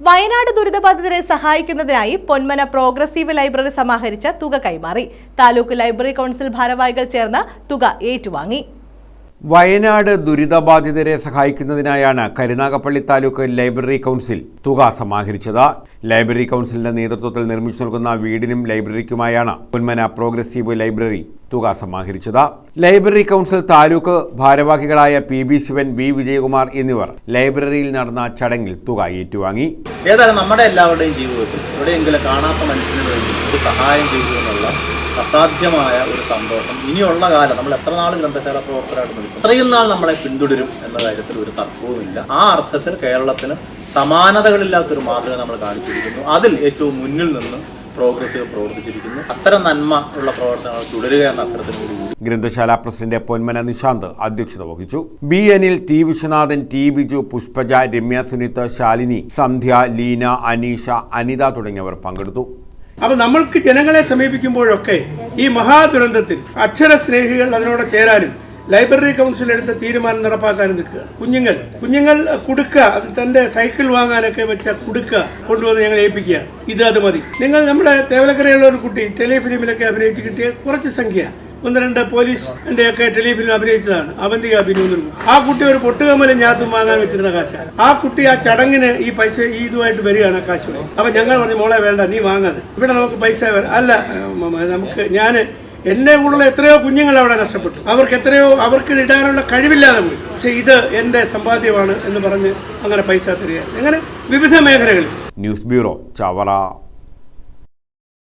വയനാട് ദുരിതബാധിതരെ സഹായിക്കുന്നതിനായി Ponmana progressive library സമാഹരിച്ച തുക കൈമാറി. താലൂക്ക് ലൈബ്രറി കൗൺസിൽ ഭാരവാഹികൾ ചേർന്ന് തുക ഏറ്റുവാങ്ങി. വയനാട് ദുരിതബാധിതരെ സഹായിക്കുന്നതിനായാണ് കരുനാഗപ്പള്ളി താലൂക്ക് ലൈബ്രറി കൗൺസിൽ തുക സമാഹരിച്ചത്. ലൈബ്രറി കൗൺസിലിന്റെ നേതൃത്വത്തിൽ നിർമ്മിച്ചു നൽകുന്ന വീടിനും ലൈബ്രറിക്കുമായാണ് പൊന്മന പ്രോഗ്രസീവ് ലൈബ്രറി തുക സമാഹരിച്ചത് ലൈബ്രറി കൗൺസിൽ താലൂക്ക് ഭാരവാഹികളായ P B Shivan B Vijayakumar എന്നിവർ ലൈബ്രറിയിൽ നടന്ന ചടങ്ങിൽ തുക ഏറ്റുവാങ്ങി. ഏതായാലും നമ്മുടെ എല്ലാവരുടെയും ജീവിതത്തിൽ എവിടെയെങ്കിലും കാണാത്ത മനുഷ്യന് വേണ്ടി ഒരു സഹായം ചെയ്തു എന്നുള്ള അസാധ്യമായ ഒരു സന്തോഷം ഇനിയുള്ള കാലം നമ്മൾ എത്ര നാൾ ഗ്രന്ഥശാല പ്രവർത്തകരായിട്ട് നിൽക്കും? അത്രയും നാൾ നമ്മളെ പിന്തുടരും എന്ന കാര്യത്തിൽ ഒരു തർക്കവുമില്ല. ആ അർത്ഥത്തിൽ കേരളത്തിന് സമാനതകളില്ലാത്തൊരു മാതൃക നമ്മൾ കാണിച്ചിരിക്കുന്നു. അതിൽ ഏറ്റവും മുന്നിൽ നിന്ന് പ്രോഗ്രസീവ് പ്രവർത്തിച്ചിരിക്കുന്നു. അത്തരം നന്മ ഉള്ള പ്രവർത്തനങ്ങൾ തുടരുക എന്ന അത്തരത്തിലൂടെ ഗ്രന്ഥശാല പ്രസിഡന്റ് പൊന്മന നിശാന്ത് അധ്യക്ഷത വഹിച്ചു. B Anil T Viswanathan T Biju Pushpaja Ramya Sunith Shalini Sandhya Leena Aneesha Anitha തുടങ്ങിയവർ പങ്കെടുത്തു. അപ്പൊ നമ്മൾക്ക് ജനങ്ങളെ സമീപിക്കുമ്പോഴൊക്കെ ഈ മഹാദുരന്തത്തിൽ അക്ഷരസ്നേഹികൾ അതിനോട് ചേരാനും ലൈബ്രറി കൗൺസിൽ എടുത്ത തീരുമാനം നടപ്പാക്കാൻ നിൽക്കുകയാണ് കുഞ്ഞുങ്ങൾ കുഞ്ഞുങ്ങൾ കുടുക്ക അത് തന്റെ സൈക്കിൾ വാങ്ങാനൊക്കെ വെച്ച കുടുക്ക കൊണ്ടുവന്ന് ഞങ്ങൾ ഏൽപ്പിക്കുക. ഇത് അത് മതി. നിങ്ങൾ നമ്മുടെ തേവലക്കരയുള്ള ഒരു കുട്ടി ടെലിഫിലിമിലൊക്കെ അഭിനയിച്ച് കിട്ടിയ കുറച്ച് സംഖ്യ. ഒന്ന് രണ്ട് പോലീസ് ഒക്കെ ടെലിഫിലിം അഭിനയിച്ചതാണ്. അവന്തിക അഭിനയം ആ കുട്ടി ഒരു പൊട്ടുകമ്മലും ഞാത്തും വാങ്ങാൻ വെച്ചിരുന്ന കാശാണ് ആ കുട്ടി ആ ചടങ്ങിന് ഈ പൈസ ഈ ഇതുമായിട്ട് വരികയാണ് കാശ്. അപ്പൊ ഞങ്ങൾ പറഞ്ഞു മോളെ വേണ്ട നീ വാങ്ങാതെ ഇവിടെ നമുക്ക് പൈസ അല്ല നമുക്ക് ഞാൻ എന്നെ കൂടുതൽ എത്രയോ കുഞ്ഞുങ്ങൾ അവിടെ നഷ്ടപ്പെട്ടു. അവർക്ക് എത്രയോ അവർക്ക് ഇടാനുള്ള കഴിവില്ലാതെ പോയി. പക്ഷെ ഇത് എന്റെ സമ്പാദ്യമാണ് എന്ന് പറഞ്ഞ് അങ്ങനെ പൈസ തരിക അങ്ങനെ വിവിധ മേഖലകളിൽ. News bureau Chavara.